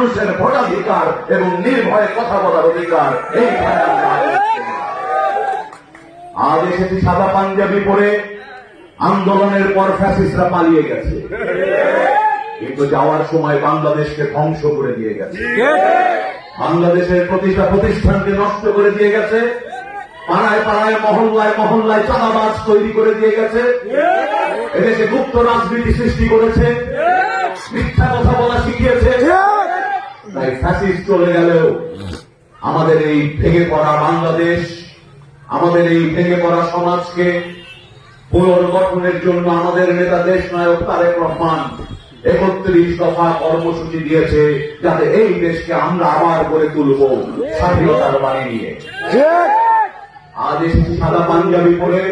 মানুষের ভোটাধিকার এবং নির্ভয়ে কথা বলার অধিকার আমরা আজ এসেছি সাদা পাঞ্জাবি পরে আন্দোলনের পর ফ্যাসিস্টরা পালিয়ে গেছে। কিন্তু যাওয়ার সময় বাংলাদেশকে ধ্বংস করে দিয়ে গেছে। বাংলাদেশের প্রতিটা প্রতিষ্ঠানকে নষ্ট করে দিয়ে গেছে। পাড়ায় পাড়ায়, মহল্লায় মহল্লায় চাঁদাবাজ তৈরি করে দিয়ে গেছে। এদেশে গুপ্ত রাজনীতি সৃষ্টি করেছে। মিথ্যা কথা তাই ফ্যাসিস্ট চলে গেলেও আমাদের এই ভেঙে পড়া বাংলাদেশ, আমাদের এই ভেঙে পড়া সমাজকে পুনর্গঠনের জন্য আমাদের নেতা দেশ নায়ক তারেক রহমান একত্রিশ দফা কর্মসূচি দিয়েছে যাতে এই দেশকে আমরা আবার করে তুলব স্বাধীনতার বাণী নিয়ে। আজ এসেছি সাদা পাঞ্জাবি পরে,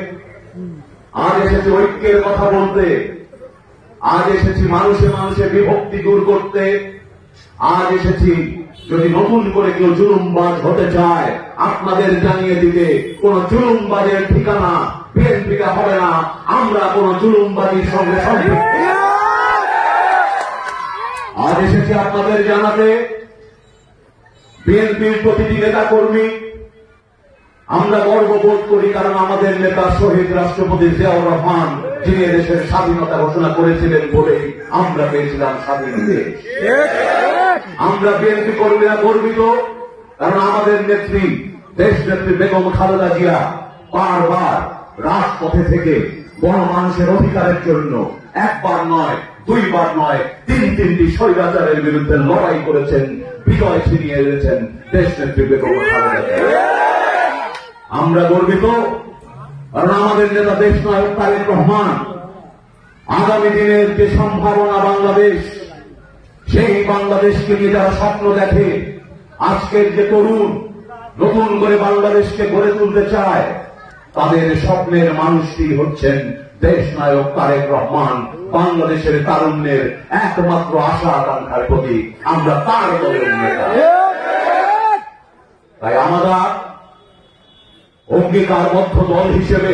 আজ এসেছি ঐক্যের কথা বলতে, আজ এসেছি মানুষে মানুষে বিভক্তি দূর করতে আজ এসেছি। যদি নতুন করে কেউ জুলুমবাজ হতে চায়, আপনাদের জানিয়ে দিতে কোন জুলুমবাজের ঠিকানা বিএনপিটা হবে না। আমরা কোন জুলুমবাজির সঙ্গে সম্পৃক্ত। আজ এসেছি আপনাদের জানাতে। বিএনপির প্রতিটি নেতা কর্মী আমরা গর্ববোধ করি কারণ আমাদের নেতা শহীদ রাষ্ট্রপতি জিয়াউর রহমান, যিনি দেশের স্বাধীনতা ঘোষণা করেছিলেন বলেই আমরা পেয়েছিলাম স্বাধীন দেশ। আমরা বিএনপি কর্মীরা গর্বিত, কারণ আমাদের নেত্রী দেশ নেত্রী বেগম খালেদা জিয়া বারবার রাজপথে থেকে গণমানুষের অধিকারের জন্য একবার নয়, দুইবার নয়, তিন তিনটি স্বৈরাচারের বিরুদ্ধে লড়াই করেছেন, বিজয় ছিনিয়ে এনেছেন দেশ নেত্রী বেগম আমরা গর্বিত, কারণ আমাদের নেতা দেশ নায়ক তারেক রহমান আগামী দিনের যে সম্ভাবনা বাংলাদেশ সেই বাংলাদেশকে নিয়ে যারা স্বপ্ন দেখে, আজকের যে তরুণ নতুন করে বাংলাদেশকে গড়ে তুলতে চায়, তাদের স্বপ্নের মানুষটি হচ্ছেন দেশ নায়ক তারেক রহমান, বাংলাদেশের তারুণ্যের একমাত্র আশা আকাঙ্ক্ষার প্রতি আমরা তার দলের নেতা। তাই আমরা অঙ্গীকারবদ্ধ দল হিসেবে